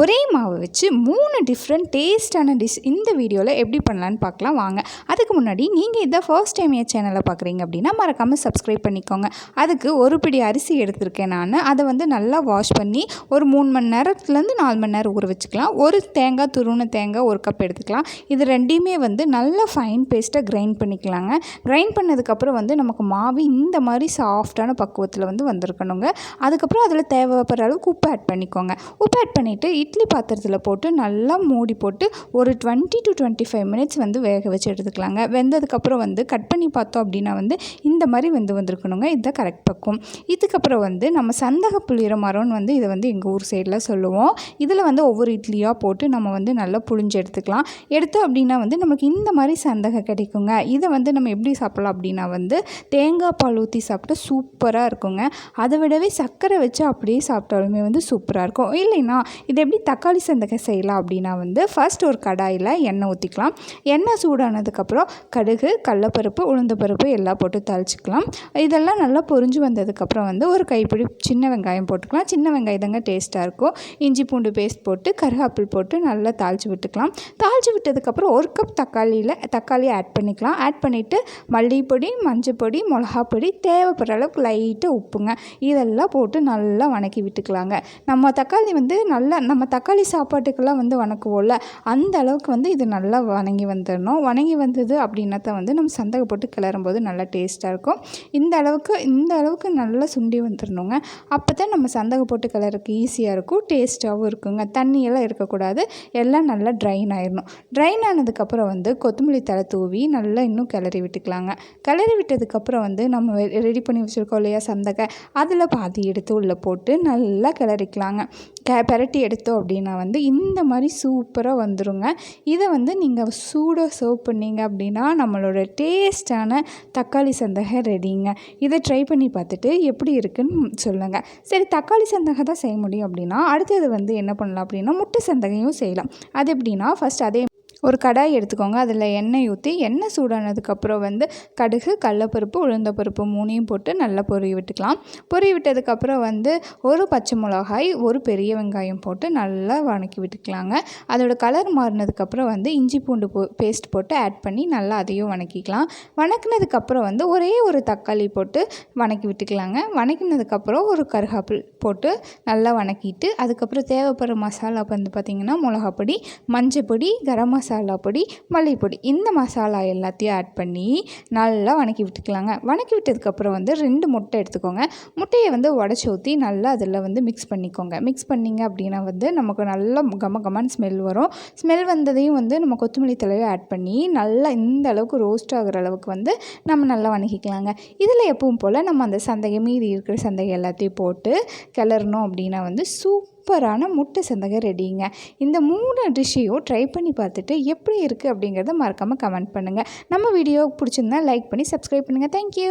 ஒரே மாவை வச்சு மூணு டிஃப்ரெண்ட் டேஸ்டான டிஷ் இந்த வீடியோவில் எப்படி பண்ணலான்னு பார்க்கலாம். வாங்க. அதுக்கு முன்னாடி நீங்கள் இதை ஃபர்ஸ்ட் டைம் என் சேனலை பார்க்குறீங்க அப்படின்னா மறக்காமல் சப்ஸ்கிரைப் பண்ணிக்கோங்க. அதுக்கு ஒரு பிடி அரிசி எடுத்திருக்கேன் நான். அதை வந்து நல்லா வாஷ் பண்ணி ஒரு மூணு மணி நேரத்துலேருந்து நாலு மணி நேரம் ஊற வச்சுக்கலாம். ஒரு தேங்காய் துருண தேங்காய் ஒரு கப் எடுத்துக்கலாம். இது ரெண்டையுமே வந்து நல்லா ஃபைன் பேஸ்ட்டாக கிரைண்ட் பண்ணிக்கலாங்க. கிரைண்ட் பண்ணதுக்கப்புறம் வந்து நமக்கு மாவு இந்த மாதிரி சாஃப்டான பக்குவத்தில் வந்து வந்திருக்கணுங்க. அதுக்கப்புறம் அதில் தேவைப்படுற அளவுக்கு உப்பு ஆட் பண்ணிக்கோங்க. உப்பு ஆட் பண்ணிவிட்டு இட்லி பாத்திரத்தில் போட்டு நல்லா மூடி போட்டு ஒரு twenty to twenty five minutes வந்து வேக வச்சு எடுத்துக்கலாங்க. வெந்ததுக்கப்புறம் வந்து கட் பண்ணி பார்த்தோம் அப்படின்னா வந்து இந்த மாதிரி வெந்து வந்திருக்கணுங்க. இதுதான் கரெக்ட் பக்கம் இதுக்கப்புறம் வந்து நம்ம சந்தக புளிகிற மரம்னு வந்து இதை வந்து எங்கள் ஊர் சைடில் சொல்லுவோம். இதில் வந்து ஒவ்வொரு இட்லியாக போட்டு நம்ம வந்து நல்லா புழிஞ்சு எடுத்துக்கலாம். எடுத்தோம் அப்படின்னா வந்து நமக்கு இந்த மாதிரி சந்தகம் கிடைக்குங்க. இதை வந்து நம்ம எப்படி சாப்பிட்லாம் அப்படின்னா வந்து தேங்காய் பால் ஊற்றி சாப்பிட்டா சூப்பராக இருக்குங்க. அதை விடவே சர்க்கரை வச்சு அப்படியே சாப்பிட்டாலுமே வந்து சூப்பராக இருக்கும். இல்லைன்னா இதை எப்படி தக்காளி சந்தகை செய்யலாம் அப்படின்னா வந்து ஃபர்ஸ்ட் ஒரு கடாயில் எண்ணெய் ஊற்றிக்கலாம் எண்ணெய் சூடானதுக்கப்புறம் கடுகு கடலப்பருப்பு உளுந்தப்பருப்பு எல்லாம் போட்டு தாளிச்சிக்கலாம். இதெல்லாம் நல்லா பொரிஞ்சு வந்ததுக்கப்புறம் வந்து ஒரு கைப்பிடி சின்ன வெங்காயம் போட்டுக்கலாம். சின்ன வெங்காயம் தாங்க டேஸ்ட்டாக இருக்கும். இஞ்சி பூண்டு பேஸ்ட் போட்டு கருவேப்பில் போட்டு நல்லா தாளித்து விட்டுக்கலாம். தாளித்து விட்டதுக்கப்புறம் ஒரு கப் தக்காளியில் தக்காளி ஆட் பண்ணிக்கலாம். ஆட் பண்ணிவிட்டு மல்லிப்பொடி மஞ்சப்பொடி மிளகாப்பொடி மிளகா பொடி தேவைப்படுற அளவுக்கு லைட்டாக உப்புங்க. இதெல்லாம் போட்டு நல்லா வணக்கி விட்டுக்கலாங்க. நம்ம தக்காளி வந்து நல்லா நம்ம நம்ம தக்காளி சாப்பாட்டுக்கெல்லாம் வந்து வணக்குவோம்ல அந்த அளவுக்கு வந்து இது நல்லா வணங்கி வந்துடணும். வணங்கி வந்தது அப்படின்னா வந்து நம்ம சந்தகம் போட்டு கிளறும் போது நல்லா டேஸ்ட்டாக இருக்கும். இந்த அளவுக்கு இந்த அளவுக்கு நல்லா சுண்டி வந்துடணுங்க. அப்போ தான் நம்ம சந்தகம் போட்டு கிளறக்கு ஈஸியாக இருக்கும் டேஸ்ட்டாகவும் இருக்குங்க. தண்ணியெல்லாம் இருக்கக்கூடாது எல்லாம் நல்லா ட்ரைன் ஆயிடணும். ட்ரைன் ஆனதுக்கப்புறம் வந்து கொத்தமல்லி தலை தூவி நல்லா இன்னும் கிளறி விட்டுக்கலாங்க. கிளறி விட்டதுக்கப்புறம் வந்து நம்ம ரெடி பண்ணி வச்சுருக்கோம் இல்லையா சந்தக அதில் பாதி எடுத்து உள்ளே போட்டு நல்லா கிளறிக்கலாங்க. க பெரட்டி எடுத்தோம் அப்படின்னா வந்து இந்த மாதிரி சூப்பராக வந்துருங்க. இதை வந்து நீங்கள் சூடாக சர்வ் பண்ணீங்க அப்படின்னா நம்மளோட டேஸ்டான தக்காளி சந்தகை ரெடிங்க இதை ட்ரை பண்ணி பார்த்துட்டு எப்படி இருக்குன்னு சொல்லுங்கள் சரி தக்காளி சந்தகை தான் செய்ய முடியும் அப்படின்னா அடுத்தது வந்து என்ன பண்ணலாம் அப்படின்னா முட்டை சந்தகையும் செய்யலாம். அது எப்படின்னா ஃபஸ்ட் அதே ஒரு கடாய் எடுத்துக்கோங்க. அதில் எண்ணெய் ஊற்றி எண்ணெய் சூடானதுக்கப்புறம் வந்து கடுகு கடலப்பருப்பு உளுந்தப்பருப்பு மூணையும் போட்டு நல்லா பொரிய விட்டுக்கலாம். பொரிய விட்டதுக்கப்புறம் வந்து ஒரு பச்சை மிளகாய் ஒரு பெரிய வெங்காயம் போட்டு நல்லா வணக்கி விட்டுக்கலாங்க. அதோட கலர் மாறினதுக்கப்புறம் வந்து இஞ்சி பூண்டு போ பேஸ்ட் போட்டு ஆட் பண்ணி நல்லா அதையும் வணக்கிக்கலாம். வணக்கினதுக்கப்புறம் வந்து ஒரே ஒரு தக்காளி போட்டு வணக்கி விட்டுக்கலாங்க. வணக்கினதுக்கப்புறம் ஒரு கருகாப்பில் போட்டு நல்லா வணக்கிட்டு அதுக்கப்புறம் தேவைப்படுற மசாலா வந்து பார்த்திங்கன்னா மிளகாப்பொடி மஞ்சப்பொடி கரம் மசாலா மசாலா பொடி மல்லிப்பொடி இந்த மசாலா எல்லாத்தையும் ஆட் பண்ணி நல்லா வணக்கி விட்டுக்கலாங்க. வணக்கி விட்டதுக்கப்புறம் வந்து ரெண்டு முட்டை எடுத்துக்கோங்க. முட்டையை வந்து உடச்சி ஊற்றி நல்லா அதில் வந்து மிக்ஸ் பண்ணிக்கோங்க. மிக்ஸ் பண்ணிங்க அப்படின்னா வந்து நமக்கு நல்லா கம கமன்னு ஸ்மெல் வரும். ஸ்மெல் வந்ததையும் வந்து நம்ம கொத்தமல்லி தலையை ஆட் பண்ணி நல்லா இந்த அளவுக்கு ரோஸ்ட் ஆகிற அளவுக்கு வந்து நம்ம நல்லா வணக்கிக்கலாங்க. இதில் எப்பவும் போல் நம்ம அந்த சந்தையை மீதி இருக்கிற சந்தையை எல்லாத்தையும் போட்டு கிளறணும் அப்படின்னா வந்து சூப் சூப்பரான முட்டை சந்தகை ரெடிங்க இந்த மூணு டிஷ்ஷையும் ட்ரை பண்ணி பார்த்துட்டு எப்படி இருக்குது அப்படிங்கிறத மறக்காமல் கமெண்ட் பண்ணுங்கள் நம்ம வீடியோ பிடிச்சிருந்தா லைக் பண்ணி சப்ஸ்கிரைப் பண்ணுங்கள் தேங்க்யூ